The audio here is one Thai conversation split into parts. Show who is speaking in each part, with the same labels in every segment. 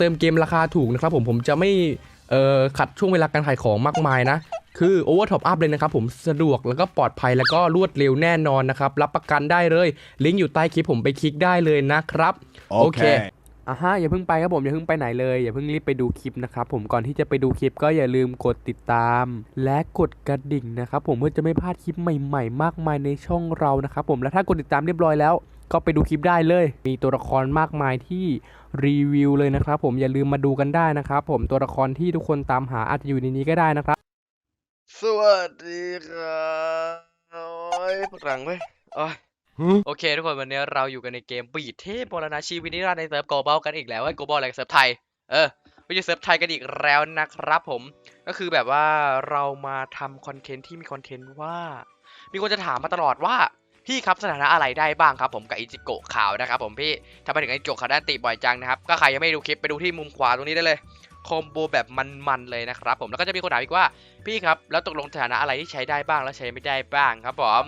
Speaker 1: เติมเกมราคาถูกนะครับผมผมจะไม่เอ่อขัดช่วงเวลาการขายของมากมายนะคือ Over Top Up เลยนะครับผมสะดวกแล้วก็ปลอดภัยแล้วก็รวดเร็วแน่นอนนะครับ รับประกันได้เลย ลิงก์อยู่ใต้คลิปผมไปคลิกได้เลยนะครับ โอเคอะฮะอย่าเพิ่งไปครับผมอย่าเพิ่งไปไหนเลยอย่าเพิ่งรีบไปดูคลิปนะครับผมก่อนที่จะไปดูคลิปก็อย่าลืมกดติดตาม และกดกระดิ่งนะครับผมเพื่อจะไม่พลาดคลิปใหม่ ๆ มากมายในช่องเรานะครับผมและถ้ากดติดตามเรียบร้อยแล้ว ก็ไปดูคลิปได้เลย มีตัวละครมากมายที่รีวิวเลยนะครับ ผมอย่าลืมมาดูกันได้นะครับ ผมตัวละครที่ทุกคนตามหาอาจจะอยู่ในนี้ก็ได้นะครับ
Speaker 2: สวัสดีครับโอ้ยปวดหลังเว้ยโอ้ยโอเค ทุกคนวันนี้เราอยู่กันในเกมบีดเทพบรณาชีวินิรันดร์ในเซิร์ฟโกลบอลกันอีกแล้วไอ้โกลบอลอะไรเซิร์ฟไทยเออไม่ใช่เซิร์ฟไทยกันอีกแล้วนะครับผม ก็คือแบบว่าเรามาทำคอนเทนต์ที่มีคอนเทนต์ว่า มีคนจะถามมาตลอดว่า พี่ครับสถานะอะไรได้บ้างครับผมกับอิจิโกะขาวนะครับผมพี่ทำไมถึงอิจิโกะขาวด้านติบ่อยจังนะครับก็ใครยังไม่ดูคลิปไปดูที่มุมขวาตรงนี้ได้เลยคอมโบแบบมันๆเลยนะครับผมแล้วก็จะมีคนถามอีกว่าพี่ครับแล้วตกลงสถานะอะไรที่ใช้ได้บ้างแล้วใช้ไม่ได้บ้างครับผม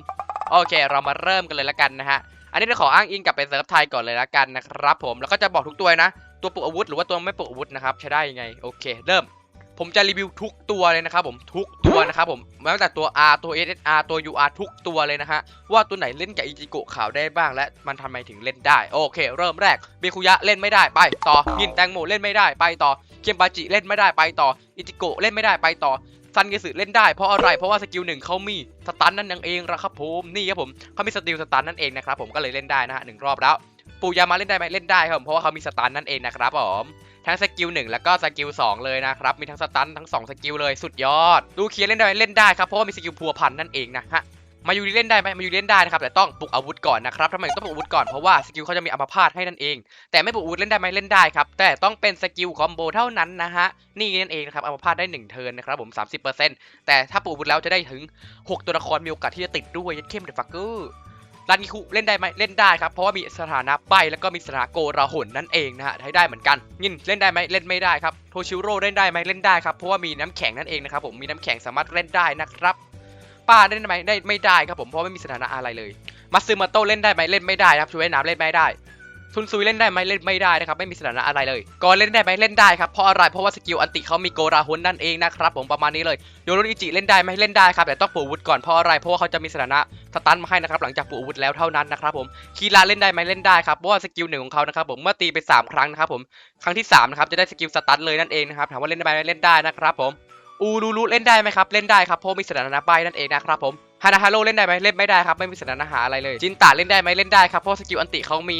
Speaker 2: โอเค เรามาเริ่มกันเลยละกันนะฮะอันนี้เราขออ้างอิงกับไปเซิร์ฟไทยก่อนเลยละกันนะครับผมแล้วก็จะบอกทุกตัวนะตัวปลุกอาวุธหรือว่าตัวไม่ปลุกอาวุธนะครับใช้ได้ยังไงโอเค เริ่ม ผมจะรีวิวทุกตัวเลยนะครับผมทุก ตัวนะครับผมแม้แต่ตัว R ตัว SSR ตัว UR ทุกตัวเลยนะฮะ ว่าตัวไหนเล่นกับอิจิโกะขาวได้บ้างและมันทำไมถึงเล่นได้ โอเค เริ่มแรกเบคุยะเล่นไม่ได้ไปต่อยินแตงโมเล่นไม่ได้ไปต่อเคมบาจิเล่นไม่ได้ไปต่ออิจิโกะเล่นไม่ได้ไปต่อซันเกสึเล่นได้เพราะอะไรเพราะว่าสกิลหนึ่งเขามีสตันนั่นเองละครับผมนี่ครับผมเขามีสติลสตันนั่นเองนะครับผมก็เลยเล่นได้นะฮะหนึ่งรอบแล้วปูยามาเล่นได้ไหมเล่นได้ครับผมเพราะว่าเขามีสตันนั่นเองนะครับผม ทั้งสกิลหนึ่งแล้วก็สกิลสองเลยนะครับ มีทั้งสตันทั้งสองสกิลเลยสุดยอด ดูเคียร์เล่นได้เล่นได้ครับเพราะว่ามีสกิลพัวพันนั่นเองนะฮะมายูริเล่นได้ไหมมายูริเล่นได้นะครับแต่ต้องปลุกอาวุธก่อนนะครับทำไมต้องปลุกอาวุธก่อนเพราะว่าสกิลเขาจะมีอัมพาตให้นั่นเอง แต่ไม่ปลุกอาวุธเล่นได้ไหมเล่นได้ครับแต่ต้องเป็นสกิลคอมโบเท่านั้นนะฮะนี่นั่นเองนะครับอัมพาตได้1เทิร์นนะครับผม30%แต่ถ้าปลุกอาวุธแล้วจะได้ถึง 6 ตัวละครมีโอกาสที่จะติดด้วยยัดเข้มเดฟักเกอร์ รันกิคุเล่นได้ไหมเล่นได้ครับ เพราะว่ามีสถานะใบแล้วก็มีสถานะโกราหนนั่นเองนะฮะใช้ได้เหมือนกันยินเล่นได้ไหมเล่นไม่ได้ครับโทชิโร่เล่นได้ไหมเล่นได้ครับเพราะว่ามีน้ำแข็งนั่นเองนะครับผมมีน้ำแข็งสามารถเล่นได้นะครับป้าเล่นได้ไหมได้ไม่ได้ครับผมเพราะไม่มีสถานะอะไรเลยมาซึมาโตเล่นได้ไหมเล่นไม่ได้ครับช่วยน้ำเล่นไม่ได้ ซุนซุยเล่นได้ไหมเล่นไม่ได้นะครับไม่มีสถานะอะไรเลยกอนเล่นได้ไหมเล่นได้ครับเพราะอะไรเพราะว่าสกิลอันติเขามีโกราฮุนนั่นเองนะครับผมประมาณนี้เลยโยโรอิจิเล่นได้ไหมเล่นได้ครับแต่ต้องปลูกอาวุธก่อนเพราะอะไรเพราะว่าเขาจะมีสถานะสตันมาให้นะครับหลังจากปลูกอาวุธแล้วเท่านั้นนะครับผมคีราเล่นได้ไหมเล่นได้ครับเพราะว่าสกิลหนึ่งของเขานะครับผมเมื่อตีไปสามครั้งนะครับผมครั้งที่สามนะครับจะได้สกิลสตันเลยนั่นเองนะครับถามว่าเล่นได้ไหมเล่นได้นะครับผมอูรูรุเล่นได้ไหมครับเล่นได้ครับเพราะมีสถานะใบนั่นเองนะครับผมฮานาฮาโร่เล่นได้ไหมเล่นไม่ได้ครับไม่มีสถานะหาอะไรเลยจินตาเล่นได้ไหมเล่นได้ครับเพราะสกิลอันติเขามี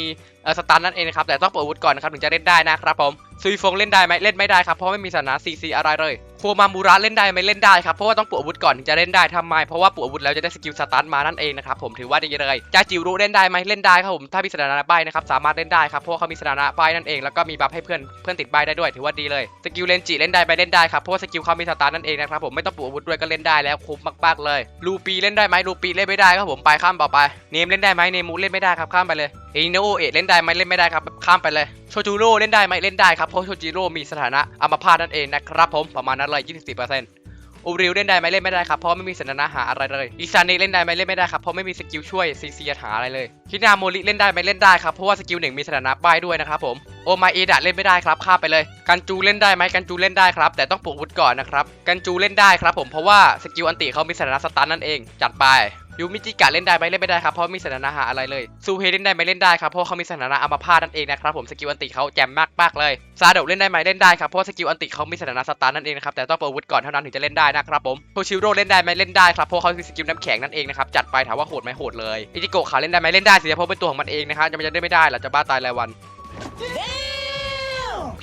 Speaker 2: สตาร์นั่นเองนะครับแต่ต้องเปิดอาวุธก่อนนะครับถึงจะเล่นได้นะครับผมซุยฟงเล่นได้ไหมเล่นไม่ได้ครับเพราะไม่มีสถานะซีซีอะไรเลยโคมามูระเล่นได้ไหมเล่นได้ครับเพราะว่าต้องปลุกอาวุธก่อนถึงจะเล่นได้ทำไมเพราะว่าปลุกอาวุธแล้วจะได้สกิลสตาร์มานั่นเองนะครับผมถือว่าดีเลยจาจิวรุเล่นได้ไหมเล่นได้ครับผมถ้ามีสถานะใบนะครับสามารถเล่นได้ครับเพราะว่าเขามีสถานะใบนั่นเองแล้วก็มีบัฟให้เพื่อนเพื่อนติดใบได้ด้วยถือว่าดีเลยสกิลเลนจิเล่นได้ไหมเล่นได้ครับเพราะว่าสกิลเขามีสตาร์นั่นเองนะครับผมไม่ต้องปลุกอาวุธด้วยก็เล่นได้แล้วคุ้มมากๆเลยลูปีเล่นได้ไหมลูปีเล่นไม่ได้ครับผมไปข้ามต่อไปเนมเล่นได้ไหมเนมูเล่นไม่ได้ครับข้ามไปเลย เอโนเอะเล่นได้ไหมเล่นไม่ได้ครับข้ามไปเลยโชจูโร่เล่นได้ไหมเล่นได้ครับเพราะโชจิโร่มีสถานะอัมพาตนั่นเองนะครับผมประมาณนั้นเลย24%อูริวเล่นได้ไหมเล่นไม่ได้ครับเพราะไม่มีสถานะหาอะไรเลยอิซาเนะเล่นได้ไหมเล่นไม่ได้ครับเพราะไม่มีสกิลช่วยซีซีหาอะไรเลยคินาโมริเล่นได้ไหมเล่นได้ครับเพราะว่าสกิลหนึ่งมีสถานะป้ายด้วยนะครับผมโอมาเอดะเล่นไม่ได้ครับข้ามไปเลย กันจูเล่นได้ไหมกันจูเล่นได้ครับแต่ต้องปลุกวุธก่อนนะครับกันจูเล่นได้ครับผมเพราะว่าสกิลอันติเขามีสถานะสตันนั่นเองจัดไป ยูมิจิกะเล่นได้ไหมเล่นไม่ได้ครับเพราะมีสถานะหาอะไรเลยซูเฮเล่นได้ไหมเล่นได้ครับเพราะเขามีสถานะอัมพาตนั่นเองนะครับผมสกิลอันติเขาแจ่มมากมากๆเลยซาโดะเล่นได้ไหมเล่นได้ครับเพราะสกิลอันติเขามีสถานะสตาร์นั่นเองนะครับแต่ต้องเปิดวุธก่อนเท่านั้นถึงจะเล่นได้นะครับผมโทชิโร่เล่นได้ไหมเล่นได้ครับเพราะเขามีสกิลน้ำแข็งนั่นเองนะครับจัดไปถามว่าโหดไหมโหดเลยอิจิโกะขาเล่นได้ไหมเล่นได้สิเพราะเป็นตัวของมันเองนะครับจะไม่จะได้ไม่ได้หรอจะบ้าตายรายวัน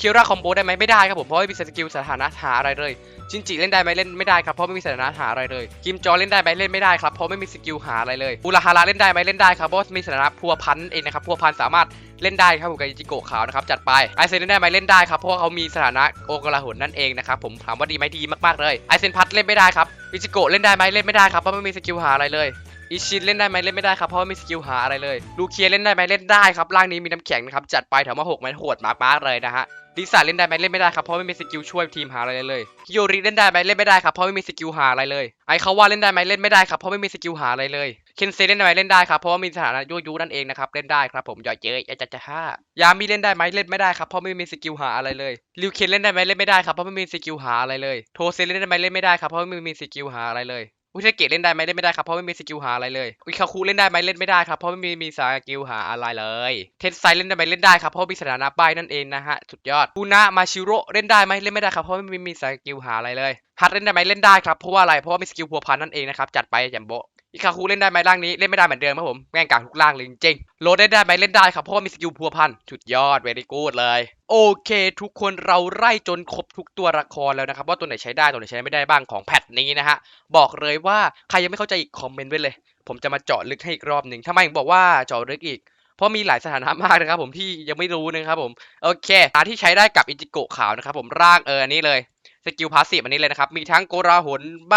Speaker 2: คิราคอมโบได้ไหมไม่ได้ครับผมเพราะไม่มีสกิลสถานะหาอะไรเลยชินจิเล่นได้ไหมเล่นไม่ได้ครับเพราะไม่มีสถานะหาอะไรเลยกิมจอเล่นได้ไหมเล่นไม่ได้ครับเพราะไม่มีสกิลหาอะไรเลยอุราฮาระเล่นได้ไหมเล่นได้ครับเพราะมีสถานะพัวพันเองนะครับพัวพันสามารถเล่นได้ครับผมกับอิจิโกะขาวนะครับจัดไปไอเซนเล่นได้ไหมเล่นได้ครับเพราะว่าเขามีสถานะโอกราหุนนั่นเองนะครับผมถามว่าดีไหมดีมากๆเลยไอเซนพัทเล่นไม่ได้ครับอิจิโกะเล่นได้ไหมเล่นไม่ได้ครับเพราะไม่มีสกิลหาอะไรเลยอิชินเล่นได้ไหมเล่นไม่ได้ครับเพราะว่ามีสกิลหาอะไรเลยลูเคียเล่นได้ไหมเล่นได้ครับร่างนี้มีน้ำแข็งนะครับจัดไปถามว่าหกไหมโหดมากๆเลยนะฮะ ลิซ่าเล่นได้ไหมเล่นไม่ได้ครับเพราะไม่มีสกิลช่วยทีมหาอะไรเลยฮิโยริเล่นได้ไหมเล่นไม่ได้ครับเพราะไม่มีสกิลหาอะไรเลยไอคาว่าเล่นได้ไหมเล่นไม่ได้ครับเพราะไม่มีสกิลหาอะไรเลยเคนเซเล่นได้ไหมเล่นได้ครับเพราะว่ามีสถานะยั่วยุนั่นเองนะครับเล่นได้ครับผมหยอดเย้ยอาจจะจะห้ายามีเล่นได้ไหมเล่นไม่ได้ครับเพราะไม่มีสกิลหาอะไรเลยลิวเคนเล่นได้ไหมเล่นไม่ได้ครับเพราะไม่มีสกิลหาอะไรเลยโทเซเล่นได้ไหมเล่นไม่ได้ครับเพราะไม่มีสกิลหาอะไรเลย อุเทเกตเล่นได้ไหมเล่นไม่ได้ครับเพราะไม่มีสกิลหาอะไรเลยอุคาคุเล่นได้ไหมเล่นไม่ได้ครับเพราะไม่มีมีสกิลหาอะไรเลยเทสไซเล่นได้ไหมเล่นได้ครับเพราะมีสถานะใบนั่นเองนะฮะสุดยอดปูนะมาชิโร่เล่นได้ไหมเล่นไม่ได้ครับเพราะไม่มีมีสกิลหาอะไรเลยฮัตเล่นได้ไหมเล่นได้ครับเพราะว่าอะไรเพราะว่ามีสกิลพัวพันนั่นเองนะครับจัดไปแจมโบ อิคาคุเล่นได้ไหมร่างนี้เล่นไม่ได้เหมือนเดิมครับผมแม่งกากทุกร่างเลยจริงๆโรดเล่นได้ไหมเล่นได้ครับเพราะว่ามีสกิลพัวพันสุดยอดเวรี่กูดเลย โอเค ทุกคนเราไล่จนครบทุกตัวละครแล้วนะครับว่าตัวไหนใช้ได้ตัวไหนใช้ไม่ได้บ้างของแพทนี้นะฮะบอกเลยว่าใครยังไม่เข้าใจอีกคอมเมนต์ไว้เลย ผมจะมาเจาะลึกให้อีกรอบหนึ่งทำไมถึงบอกว่าเจาะลึกอีกเพราะมีหลายสถานะมากนะครับผมที่ยังไม่รู้นะครับผมโอเคหาที่ใช้ได้กับอิจิโกะขาวนะครับผมร่างเอออันนี้เลยสกิลพาสซีฟอันนี้เลยนะครับมีทั้งโกราหนใบ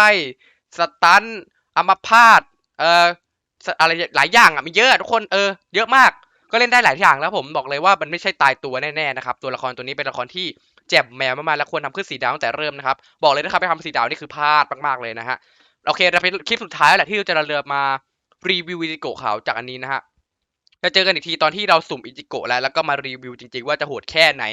Speaker 2: สตัน อัมพาตเอ่ออะไรหลายอย่างอะมีเยอะทุกคนเออเยอะมากก็เล่นได้หลายอย่างแล้วผมบอกเลยว่ามันไม่ใช่ตายตัวแน่ๆนะครับตัวละครตัวนี้เป็นละครที่แจ็บแมวมากๆและควรทำขึ้นสีดาวตั้งแต่เริ่มนะครับบอกเลยนะครับไปทำสีดาวนี่คือพลาดมากๆเลยนะฮะโอเคเราเป็นคลิปสุดท้ายแหละที่เราจะเรือมารีวิววิดีโกะขาวจากอันนี้นะฮะ จะเจอกันอีกทีตอนที่เราสุ่มอิจิโกะแล้วแล้วก็มารีวิวจริงๆว่าจะโหดแค่ไหน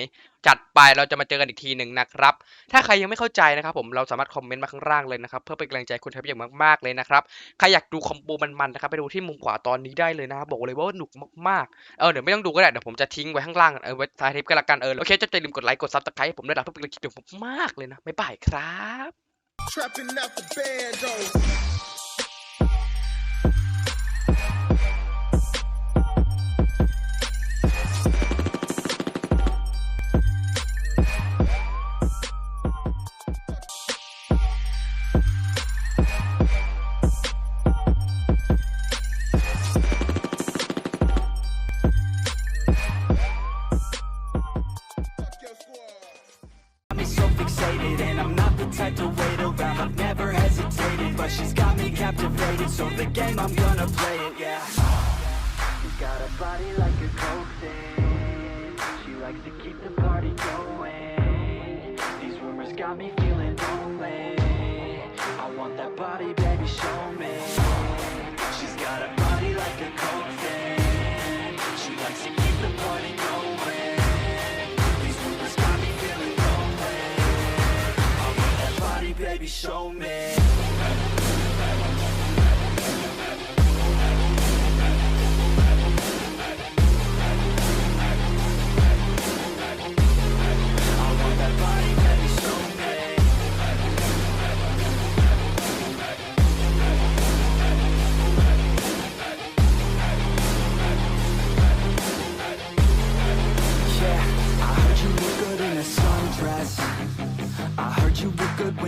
Speaker 2: จัดไปเราจะมาเจอกันอีกทีหนึ่งนะครับ ถ้าใครยังไม่เข้าใจนะครับผมเราสามารถคอมเมนต์มาข้างล่างเลยนะครับ เพื่อเป็นกำลังใจคุณทัพอย่างมากๆเลยนะครับ ใครอยากดูคอมโบมันๆนะครับไปดูที่มุมขวาตอนนี้ได้เลยนะครับบอกเลยว่าหนุกมากๆเออเดี๋ยวไม่ต้องดูก็ได้เดี๋ยวผมจะทิ้งไว้ข้างล่างเออไว้ท้ายเทปก็แล้วกันเออโอเคจะอย่าลืมกดไลค์กดซับสไครต์ให้ผมด้วยนะเพื่อเป็นกำลังใจผมมากเลยนะบ๊ายบายครับ
Speaker 3: Trapping out the bando. Fuck
Speaker 4: and I'm not the type to wait around. I've never hesitated but she's got me captivated So the game I'm gonna play it, yeah. She's got a body like a coke She likes to keep the party going. These rumors got me feeling lonely. I want that body, baby, show me. She's got a baby, show me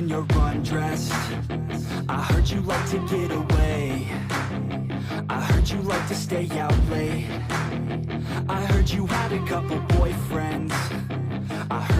Speaker 4: you're undressed I heard you like to get away. I heard you like to stay out late. I heard you had a couple boyfriends. I heard